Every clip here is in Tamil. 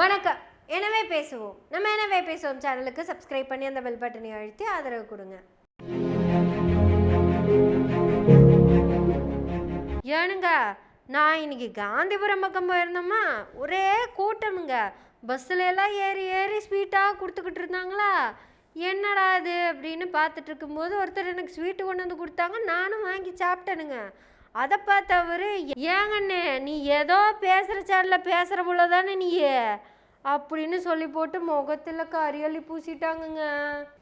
வணக்கம். எனவே பேசுவோம். நம்ம எனவே பேசுவோம். சேனலுக்கு சப்ஸ்கிரைப் பண்ணி அந்த பெல் பட்டனை அழுத்தி ஆதரவு கொடுங்க. ஏனுங்க நான் இன்னைக்கு காந்திபுரம் பக்கம் போயிருந்தோமா? ஒரே கூட்டமுங்க. பஸ்ஸில் எல்லாம் ஏறி ஏறி ஸ்வீட்டாக கொடுத்துக்கிட்டு இருந்தாங்களா? என்னடா இது அப்படின்னு பார்த்துட்டு இருக்கும்போது ஒருத்தர் எனக்கு ஸ்வீட்டு கொண்டு வந்து கொடுத்தாங்க. நானும் வாங்கி சாப்பிட்டேனுங்க. அதை பார்த்து ஏங்கண்ணே நீ ஏதோ பேசுகிற சேனலில் பேசுகிற போல தானே நீ அப்படின்னு சொல்லி போட்டு முகத்தில் கரியலி பூசிட்டாங்கங்க.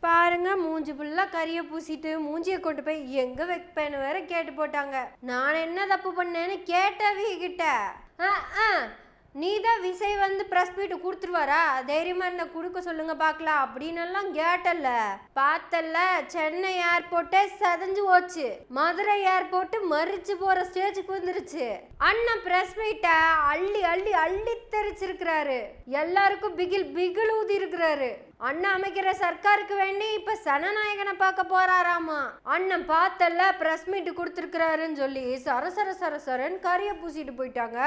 பாருங்க மூஞ்சி ஃபுல்லாக கரிய பூசிட்டு மூஞ்சியை கொண்டு போய் எங்கே வைப்பேன்னு வேற கேட்டு போட்டாங்க. நான் என்ன தப்பு பண்ணேன்னு கேட்டவி கிட்ட. ஆ, ஆ, விசை வந்து ப்ரெஸ் மீட் கொடுத்துருவாரா? தைரியமா என்ன கொடுக்க சொல்லுங்க பார்க்கலாம் அப்படின்னு எல்லாம் கேட்டல்ல பார்த்தல்ல சென்னை ஏர்போர்ட்டே சதஞ்சு போச்சு. மதுரை ஏர்போர்ட் மறிச்சு போற ஸ்டேஜுக்கு வந்துருச்சு. அண்ணன் ப்ரெஸ் மீட்டை அள்ளி அள்ளி அள்ளி தெரிச்சிருக்கிறாரு. எல்லாருக்கும் பிகில் பிகில் ஊதி இருக்கிறாரு அண்ணன் அமைக்கிற சர்க்காருக்கு வேண்டி இப்ப சனநாயகனை பார்க்க போறாராமா? அண்ணன் பார்த்தல்ல பிரஸ் மீட் கொடுத்துருக்கிறாருன்னு சொல்லி சர சர சர கரிய பூசிட்டு போயிட்டாங்க.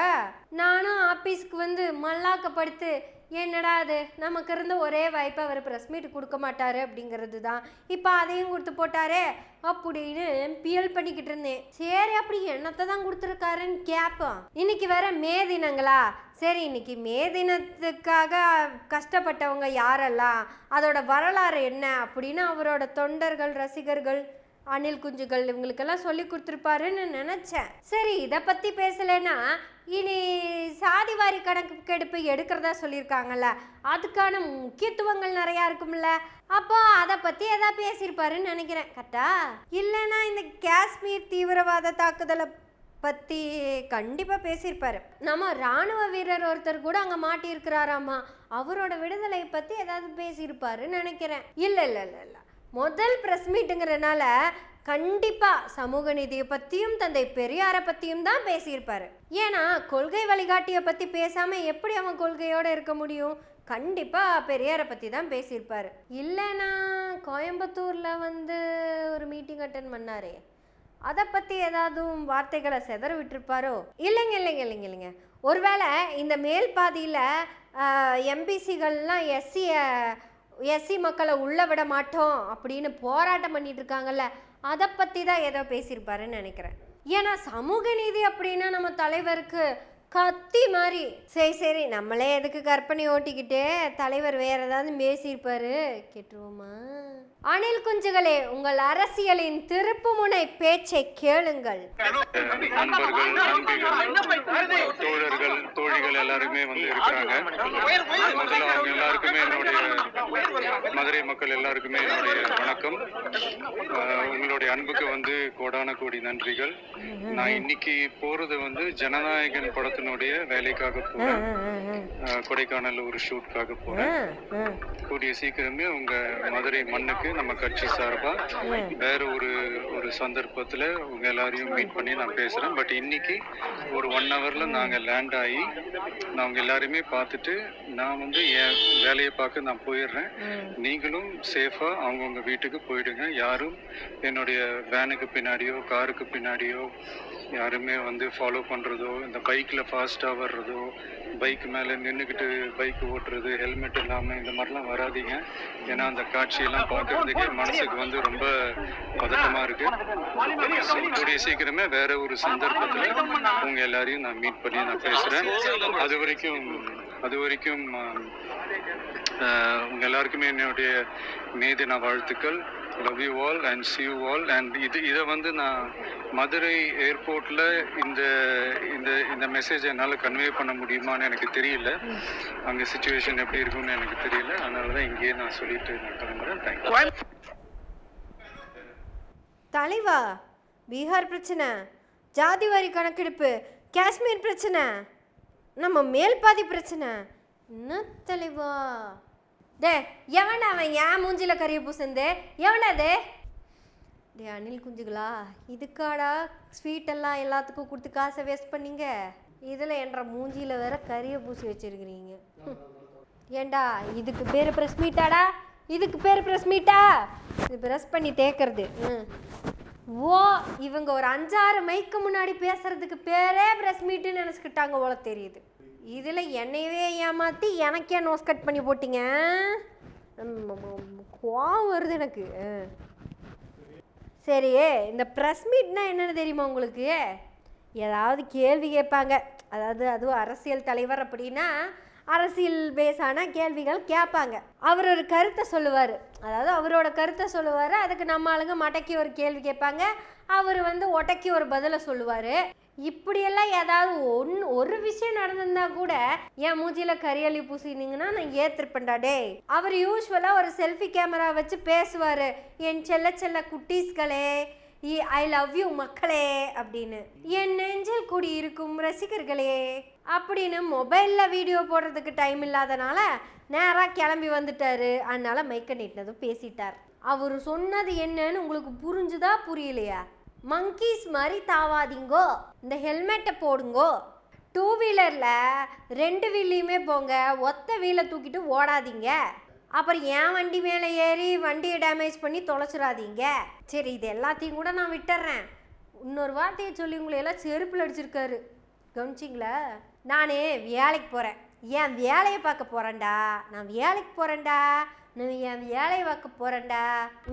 நானும் ஆபீஸ்க்கு வந்து மல்லாக்கப்படுத்து என்னடா அது? நமக்கு இருந்த ஒரே வாய்ப்பை அவர் ப்ரெஸ் மீட் கொடுக்க மாட்டாரு அப்படிங்கிறது தான் இப்போ அதையும் கொடுத்து போட்டாரே அப்படின்னு பியல் பண்ணிக்கிட்டு இருந்தேன். சரி அப்படி என்னத்தை தான் கொடுத்துருக்காருன்னு கேட்போம் இன்னைக்கு வேற மே தினங்களா? சரி இன்னைக்கு மே தினத்துக்காக கஷ்டப்பட்டவங்க யாரெல்லாம்? அதோட வரலாறு என்ன? அப்படின்னு அவரோட தொண்டர்கள் ரசிகர்கள் அணில் குஞ்சுகள் இவங்களுக்கெல்லாம் சொல்லி கொடுத்துருப்பாருன்னு நினச்சேன். சரி இதை பற்றி பேசலைன்னா இனி சாதிவாரி கணக்கெடுப்பு எடுக்கிறதா சொல்லியிருக்காங்கல்ல அதுக்கான முக்கியத்துவங்கள் நிறையா இருக்கும்ல அப்போ அதை பற்றி எதாவது பேசியிருப்பாருன்னு நினைக்கிறேன். கரெக்டா? இல்லைன்னா இந்த காஷ்மீர் தீவிரவாத தாக்குதலை பற்றி கண்டிப்பாக பேசியிருப்பார். நம்ம ராணுவ வீரர் ஒருத்தர் கூட அங்கே மாட்டியிருக்கிறாராமா அவரோட விடுதலை பற்றி ஏதாவது பேசியிருப்பாருன்னு நினைக்கிறேன். இல்லை இல்லை இல்லை இல்லை. முதல் ப்ரெஸ் மீட்டுங்கிறனால கண்டிப்பாக சமூக நீதியை பற்றியும் தந்தை பெரியாரை பற்றியும் தான் பேசியிருப்பார். ஏன்னா கொள்கை வழிகாட்டியை பற்றி பேசாமல் எப்படி அவன் கொள்கையோடு இருக்க முடியும்? கண்டிப்பாக பெரியாரை பற்றி தான் பேசியிருப்பார். இல்லைன்னா கோயம்புத்தூரில் வந்து ஒரு மீட்டிங் அட்டன் பண்ணாரே. அதை பற்றி ஏதாவது வார்த்தைகளை செதற விட்டுருப்பாரோ இல்லைங்க இல்லைங்க இல்லைங்க இல்லைங்க. ஒருவேளை இந்த மேல் பாதியில் எம்பிசிகள்லாம் எஸ்சியை எஸ்சி மக்களை உள்ள விட மாட்டோம் அப்படின்னு போராட்டம் பண்ணிட்டு இருக்காங்கல்ல அதை பற்றி தான் ஏதோ பேசியிருப்பாருன்னு நினைக்கிறேன். ஏன்னா சமூக நீதி அப்படின்னா நம்ம தலைவருக்கு கத்தி மாதிரி சரி சரி நம்மளே எதுக்கு கற்பனை ஓட்டிக்கிட்டு தலைவர் வேற ஏதாவது பேசியிருப்பாரு? கேட்டுருவோமா? அணில் குஞ்சுகளே உங்கள் அரசியலின் திருப்புமுனை பேச்சை கேளுங்கள். தோழிகள் எல்லாருமே வந்து இருக்கிறாங்க முதல்ல அவங்க எல்லாருக்குமே என்னுடைய மதுரை மக்கள் எல்லாருக்குமே என்னுடைய வணக்கம் உங்களுடைய அன்புக்கு வந்து கோடான கோடி நன்றிகள் நான் இன்னைக்கு போறது வந்து ஜனநாயகன் படத்தினுடைய வேலைக்காக போறேன் அஹ் கொடைக்கானல்ல ஒரு ஷூட்காக போறேன் கூடிய சீக்கிரமே உங்க மதுரை மண்ணுக்கு நம்ம கட்சி சார்பா வேற ஒரு ஒரு சந்தர்ப்பத்துல உங்க எல்லாரையும் மீட் பண்ணி நான் பேசுறேன். பட் இன்னைக்கு ஒரு ஒன் ஹவர்ல நாங்க லேண்ட் ஆகி நான் உங்க எல்லாரையுமே பார்த்துட்டு நான் வந்து என் வேலையை பார்க்க நான் போயிடுறேன். நீங்களும் சேஃபா அவங்கவுங்க வீட்டுக்கு போயிடுங்க. யாரும் என்னுடைய வேனுக்கு பின்னாடியோ காருக்கு பின்னாடியோ யாருமே வந்து ஃபாலோ பண்ணுறதோ இந்த பைக்கில் ஃபாஸ்ட்டாக வர்றதோ பைக் மேலே நின்றுக்கிட்டு பைக் ஓட்டுறது ஹெல்மெட் இல்லாமல் இந்த மாதிரிலாம் வர வராதீங்க. ஏன்னா அந்த காட்சியெல்லாம் பார்க்கறதுக்கே மனசுக்கு வந்து ரொம்ப பதட்டமா இருக்கு. சீ- கூடிய சீக்கிரமே வேற ஒரு சந்தர்ப்பத்துல உங்க எல்லாரையும் நான் மீட் பண்ணி நான் பேசுறேன். அது வரைக்கும் அது வரைக்கும் ஆம், உங்க எல்லாருக்குமே என்னுடைய மே தின வாழ்த்துக்கள். Love you all and see you all and இது இதை வந்து நான் மதுரை ஏர்போர்ட்ல இந்த இந்த இந்த மெசேஜ் என்னால் கன்வே பண்ண முடியுமான்னு எனக்கு தெரியல. அங்கே சுச்சுவேஷன் எப்படி இருக்கும்னு எனக்கு தெரியல. அதனால தான் இங்கேயே நான் சொல்லிட்டு நான் கிளம்புறேன். தேங்க்யூ தலைவா பீகார் பிரச்சனை. ஜாதிவாரி கணக்கெடுப்பு காஷ்மீர் பிரச்சனை. நம்ம மேல்பாதி பிரச்சனை. என்ன தலைவா? டே எவன் அவன் ஏன் மூஞ்சில கரிய பூசந்தே எவனது டே அனில் குஞ்சுகளா இதுக்காடா ஸ்வீட்டெல்லாம் எல்லாத்துக்கும் கொடுத்து காசை வேஸ்ட் பண்ணீங்க? இதில் என்ற மூஞ்சியில் வேற கரிய பூசி வச்சிருக்கிறீங்க. ஏண்டா இதுக்கு பேர் ப்ரெஸ் மீட்டாடா இதுக்கு பேர் ப்ரெஸ் மீட்டா இது ப்ரெஸ் பண்ணி தேக்கிறது ம் ஓ இவங்க ஒரு அஞ்சாறு மைக்கு முன்னாடி பேசுறதுக்கு பேரே ப்ரெஸ் மீட்டுன்னு நினச்சிக்கிட்டாங்க போல தெரியுது. இதில் என்னையவே ஏமாற்றி எனக்கே நோஸ் கட் பண்ணி போட்டிங்க? கோவம் வருது எனக்கு. சரி இந்த ப்ரெஸ் மீட்னா என்னென்னு தெரியுமா உங்களுக்கு? ஏதாவது கேள்வி கேட்பாங்க. அதாவது அதுவும் அரசியல் தலைவர் அப்படின்னா அரசியல் பேஸான கேள்விகள் கேட்பாங்க. அவர் ஒரு கருத்தை சொல்லுவார். அதாவது அவரோட கருத்தை சொல்லுவார். அதுக்கு நம்ம ஆளுங்க மடக்கி ஒரு கேள்வி கேட்பாங்க. அவர் வந்து ஒட்டக்கி ஒரு பதிலை சொல்லுவார். இப்படியெல்லாம் ஏதாவது ஒன் ஒரு விஷயம் நடந்திருந்தா கூட என் மூஞ்சில கரியலி பூசினீங்கன்னா நான் ஏத்திருப்பேன்டா டேய். அவர் யூஸ்வலாக ஒரு செல்ஃபி கேமரா வச்சு பேசுவார். என் செல்ல செல்ல குட்டீஸ்களே ஐ லவ் யூ மக்களே அப்படின்னு. என் நெஞ்சில் கூடி இருக்கும் ரசிகர்களே அப்படின்னு மொபைலில் வீடியோ போடுறதுக்கு டைம் இல்லாதனால நேராக கிளம்பி வந்துட்டாரு. அதனால மைக்க நீட்டினதும் பேசிட்டார். அவர் சொன்னது என்னன்னு உங்களுக்கு புரிஞ்சுதா புரியலையா? மங்கீஸ் மாதிரி தாவாதீங்கோ. இந்த ஹெல்மெட்டை போடுங்கோ. டூ வீலரில் ரெண்டு வீல்லையுமே போங்க. ஒத்த வீலை தூக்கிட்டு ஓடாதீங்க. அப்புறம் என் வண்டி மேலே ஏறி வண்டியை டேமேஜ் பண்ணி தொலைச்சிடாதீங்க. சரி இது எல்லாத்தையும் கூட நான் விட்டுறேன். இன்னொரு வார்த்தையை சொல்லி உங்களை எல்லாம் செருப்பில் அடிச்சிருக்காரு. கவனிச்சிங்களா? நானே வேலைக்கு போகிறேன் என் வேலையை பார்க்க போகிறேன்டா நான் வேலைக்கு போகிறேன்டா நான் என் வேலையை பார்க்க போகிறேன்டா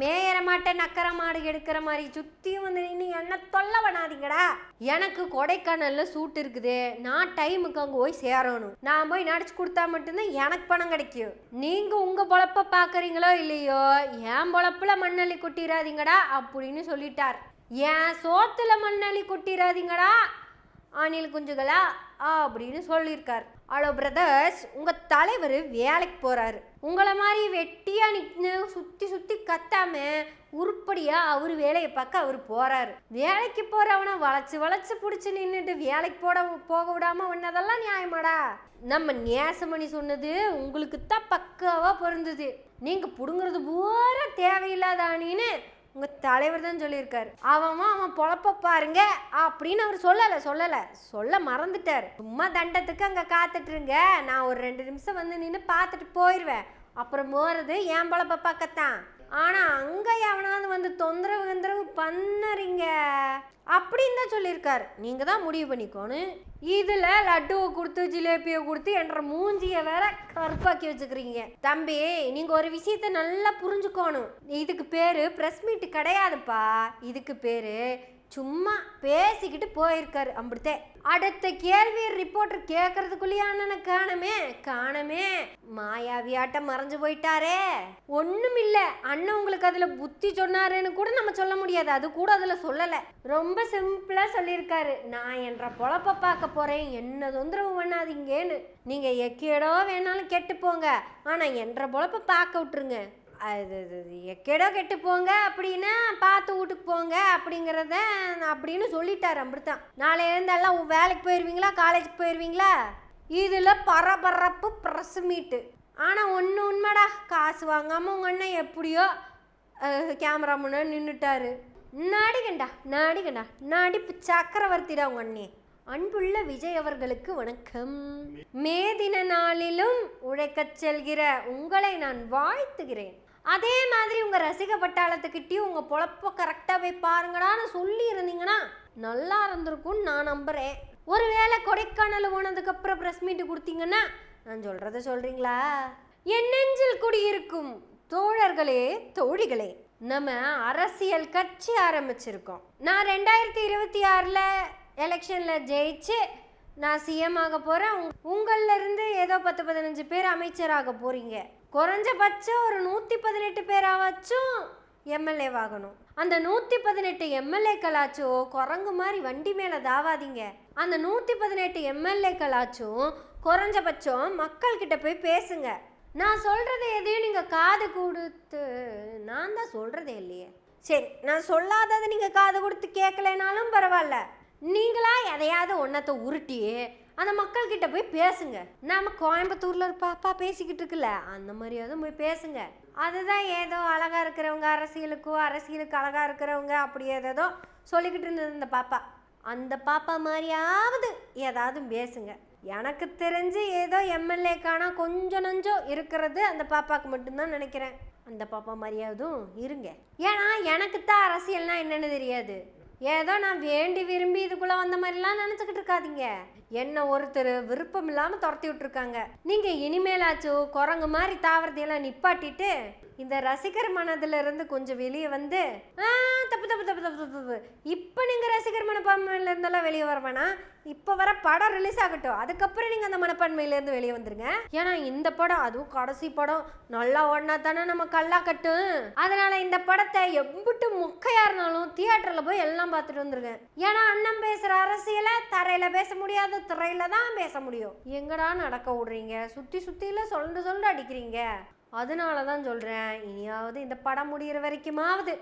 மேயற மாட்டேன் நக்கற மாடு எடுக்கிற மாதிரி சுற்றியும் வந்து நின்று என்ன தொல்லை பண்ணாதீங்கடா. எனக்கு கொடைக்கானல்ல சூட் இருக்குது. நான் டைமுக்கு அங்கே போய் சேரணும். நான் போய் நடிச்சு கொடுத்தா மட்டும்தான் எனக்கு பணம் கிடைக்கும். நீங்கள் உங்கள் பொழப்ப பார்க்குறீங்களோ இல்லையோ என் பொழப்புல மண்ணள்ளி கொட்டிடாதீங்கடா அப்படின்னு சொல்லிட்டார். என் சோத்துல மண்ணள்ளி கொட்டிடாதீங்கடா அணில் குஞ்சுகளா அப்படின்னு சொல்லியிருக்கார். ஹலோ பிரதர்ஸ் உங்கள் தலைவர் வேலைக்கு போகிறாரு உங்களை மாதிரி வெட்டியாக நின்று சுற்றி சுற்றி கத்தாம உருப்படியாக அவர் வேலையை பார்க்க அவர் போகிறாரு வேலைக்கு போகிறவனை வளைச்சி வளைச்சி பிடிச்சி நின்றுட்டு வேலைக்கு போட போக விடாமல் ஒன்றதெல்லாம் நியாயமாடா? நம்ம நேசமணி சொன்னது உங்களுக்கு தான் பக்காவாக பொருந்தது. நீங்கள் பிடுங்குறது பூரா தேவையில்லாத அணின்னு உங்கள் தலைவர் தான் சொல்லியிருக்காரு. அவன் அவன் பொழப்ப பாருங்க அப்படின்னு அவர் சொல்லலை சொல்லலை. சொல்ல மறந்துட்டார். சும்மா தண்டத்துக்கு அங்கே காத்துட்ருங்க நான் ஒரு ரெண்டு நிமிஷம் வந்து நின்று பார்த்துட்டு போயிடுவேன் அப்புறம் போகிறது என் பொழப்ப பக்கத்தான் ஆனால் அங்கே எவனாவது வந்து தொந்தரவு தொந்தரவு பண்ணுறீங்க. அப்படின்னு தான் சொல்லியிருக்காரு. நீங்கள் தான் முடிவு பண்ணிக்கோணும் இதில் லட்டுவை கொடுத்து ஜிலேபியை கொடுத்து என்ற மூஞ்சியை வேற கருப்பாக்கி வச்சுக்கிறீங்க. தம்பி நீங்கள் ஒரு விஷயத்த நல்லா புரிஞ்சுக்கோணும். இதுக்கு பேர் ப்ரெஸ் மீட் கிடையாதுப்பா. இதுக்கு பேர் சும்மா பேசிக்கிட்டு போயிருக்காரு அப்படித்தே அடுத்த கேள்வி ரிப்போர்ட்டர் கேட்கறதுக்குள்ளேயே அண்ணனை காணமே காணமே. மாயாவியாட்டம் மறைஞ்சு போயிட்டாரே. ஒன்றும் இல்லை அண்ணன் உங்களுக்கு அதில் புத்தி சொன்னாருன்னு கூட நம்ம சொல்ல முடியாது. அது கூட அதில் சொல்லலை. ரொம்ப சிம்பிளாக சொல்லியிருக்காரு. நான் என்ற பொழப்ப பார்க்க போகிறேன் என்ன தொந்தரவு பண்ணாதீங்கன்னு. நீங்கள் எக்கேடோ வேணாலும் கெட்டு போங்க. என்ற பொழப்ப பார்க்க விட்டுருங்க. அது அது, அது எக்கேடோ கெட்டு போங்க அப்படின்னா பார்த்து வீட்டுக்கு போங்க அப்படிங்கிறத அப்படின்னு சொல்லிட்டார் அப்படித்தான் நாளையிலேருந்து எல்லாம் வேலைக்கு போயிடுவீங்களா காலேஜுக்கு போயிடுவீங்களா இதில் பரபரப்பு ப்ரெஸ் மீட்டு ஆனால் ஒன்று உண்மைடா காசு வாங்காமல் உங்கள் அண்ணன் எப்படியோ கேமரா முன்னாடி நின்றுட்டாரு நாடிகண்டா நாடிகண்டா நாடிப்பு சக்கரவர்த்திடா உங்கள் அண்ணே. அன்புள்ள விஜய் அவர்களுக்கு வணக்கம். மே தின நாளிலும் உழைக்கச் செல்கிற உங்களை நான் வாழ்த்துகிறேன். அதே மாதிரி உங்கள் ரசிக பட்டாளத்துக்கிட்டேயும் உங்கள் பொழப்ப கரெக்டாக போய் பாருங்கடான்னு சொல்லி இருந்தீங்கன்னா நல்லா இருந்திருக்கும்னு நான் நம்புகிறேன் ஒருவேளை கொடைக்கானல் போனதுக்கப்புறம் ப்ரெஸ் மீட் கொடுத்தீங்கன்னா நான் சொல்கிறத சொல்கிறீங்களா என் நெஞ்சில் குடியிருக்கும் தோழர்களே தோழிகளே நம்ம அரசியல் கட்சி ஆரம்பிச்சிருக்கோம். நான் ரெண்டாயிரத்தி இருபத்தி ஆறில் எலெக்ஷனில் ஜெயிச்சு நான் சிஎம் ஆக போகிறேன் உங்களில் இருந்து ஏதோ பத்து பதினஞ்சு பேர் அமைச்சராக போகிறீங்க குறைஞ்சபட்சம் ஒரு நூற்றி பதினெட்டு பேராவாச்சும் எம்எல்ஏவாகணும் அந்த நூற்றி பதினெட்டு எம்எல்ஏக்களாச்சும் குரங்கு மாதிரி வண்டி மேலே தாவாதீங்க. அந்த நூற்றி பதினெட்டு எம்எல்ஏக்களாச்சும் குறைஞ்சபட்சம் மக்கள்கிட்ட போய் பேசுங்க. நான் சொல்கிறத எதையும் நீங்கள் காது கொடுத்து நான் தான் சொல்கிறதே இல்லையே. சரி நான் சொல்லாததை நீங்கள் காது கொடுத்து கேட்கலைனாலும் பரவாயில்ல. நீங்களா எதையாவது ஒன்றத்தை உருட்டி அந்த மக்கள்கிட்ட போய் பேசுங்க. நாம கோயம்புத்தூர்ல ஒரு பாப்பா பேசிக்கிட்டு இருக்குல்ல அந்த மாதிரியாவது போய் பேசுங்க. அதுதான் ஏதோ அழகா இருக்கிறவங்க அரசியலுக்கோ அரசியலுக்கு அழகா இருக்கிறவங்க அப்படி ஏதேதோ சொல்லிக்கிட்டு இருந்தது இந்த பாப்பா. அந்த பாப்பா மாதிரியாவது ஏதாவது பேசுங்க. எனக்கு தெரிஞ்சு ஏதோ எம்எல்ஏக்கான கொஞ்சம் நஞ்சம் இருக்கிறது அந்த பாப்பாவுக்கு மட்டும்தான் நினைக்கிறேன். அந்த பாப்பா மாதிரியாவதும் இருங்க. ஏன்னா எனக்கு தான் அரசியல்னா என்னன்னு தெரியாது. ஏதோ நான் வேண்டி விரும்பி இதுக்குள்ள வந்த மாதிரிலாம் நினச்சிக்கிட்டு இருக்காதீங்க. என்ன ஒருத்தர் விருப்பம் இல்லாமல் துரத்தி விட்டுருக்காங்க. நீங்கள் இனிமேலாச்சும் குரங்கு மாதிரி தாவரத்தையெல்லாம் நிப்பாட்டிட்டு இந்த ரசிகர் மனதுல இருந்து கொஞ்சம் வெளியே வந்து ஆ, தப்பு தப்பு தப்பு தப்பு தப்பு இப்போ நீங்கள் ரசிகர் மனப்பான்மையிலேருந்தெல்லாம் வெளியே வர வேணாம் இப்போ வர படம் ரிலீஸ் ஆகட்டும். அதுக்கப்புறம் நீங்கள் அந்த மனப்பான்மையிலேருந்து வெளியே வந்துருங்க. ஏன்னா இந்த படம் அதுவும் கடைசி படம் நல்லா ஓடினா தானே நம்ம கல்லா கட்டும். அதனால இந்த படத்தை எம்பிட்டு முக்கையா இருந்தாலும் தியேட்டரில் போய் எல்லாம் பார்த்துட்டு வந்துருங்க. ஏன்னா அண்ணன் பேசுகிற அரசியலை தரையில் பேச முடியாது திரையில தான் பேச முடியும். எங்கடா நடக்க விடுறீங்க? சுற்றி சுற்றியில் சொல்லிட்டு சொல்லிட்டு அடிக்கிறீங்க. அதனால தான் சொல்கிறேன் இனியாவது இந்த படம் முடிகிற வரைக்குமாவது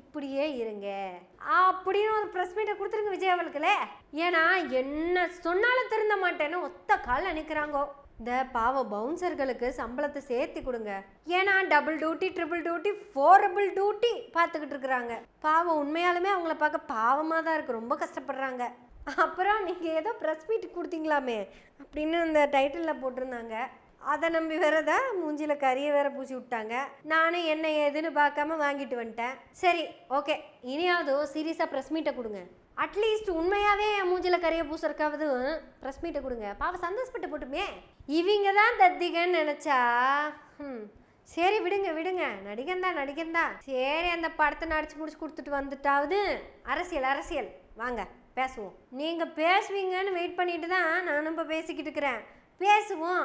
இப்படியே இருங்க. அப்படின்னு ஒரு ப்ரெஸ் மீட்டை கொடுத்துருங்க விஜய் அவளுக்குலே ஏன்னா என்ன சொன்னாலும் திருந்த மாட்டேன்னு ஒத்த கால் நிற்கிறாங்கோ இந்த பாவ பவுன்சர்களுக்கு சம்பளத்தை சேர்த்து கொடுங்க. ஏன்னா டபுள் டியூட்டி ட்ரிபிள் டியூட்டி ஃபோரபிள் டியூட்டி பார்த்துக்கிட்டு இருக்கிறாங்க. பாவம் உண்மையாலுமே அவங்கள பார்க்க பாவமாக தான் இருக்குது ரொம்ப கஷ்டப்படுறாங்க. அப்புறம் நீங்கள் ஏதோ ப்ரெஸ் மீட் கொடுத்தீங்களாமே அப்படின்னு இந்த டைட்டிலில் போட்டிருந்தாங்க. அதை நம்பி வேறதா மூஞ்சில கறியை வேற பூசி விட்டாங்க. நானும் என்ன ஏதுன்னு பார்க்காம வாங்கிட்டு வந்துட்டேன். சரி ஓகே. இனியாவது சீரியஸாக ப்ரெஸ் மீட்டை கொடுங்க. அட்லீஸ்ட் உண்மையாகவே என் மூஞ்சில கறியை பூசறக்காவது ப்ரெஸ் மீட்டை கொடுங்க. பாவ சந்தோஷப்பட்டு போட்டுமே. இவங்க தான் தத்திகன்னு நினச்சா ம் சரி விடுங்க விடுங்க. நடிகன் தான் நடிகன் தான். சரி அந்த படத்தை நடிச்சு முடிச்சு கொடுத்துட்டு வந்துட்டாவது அரசியல் அரசியல். வாங்க பேசுவோம். நீங்கள் பேசுவீங்கன்னு வெயிட் பண்ணிட்டு தான் நானும் இப்போ பேசிக்கிட்டு இருக்கிறேன். பேசுவோம்.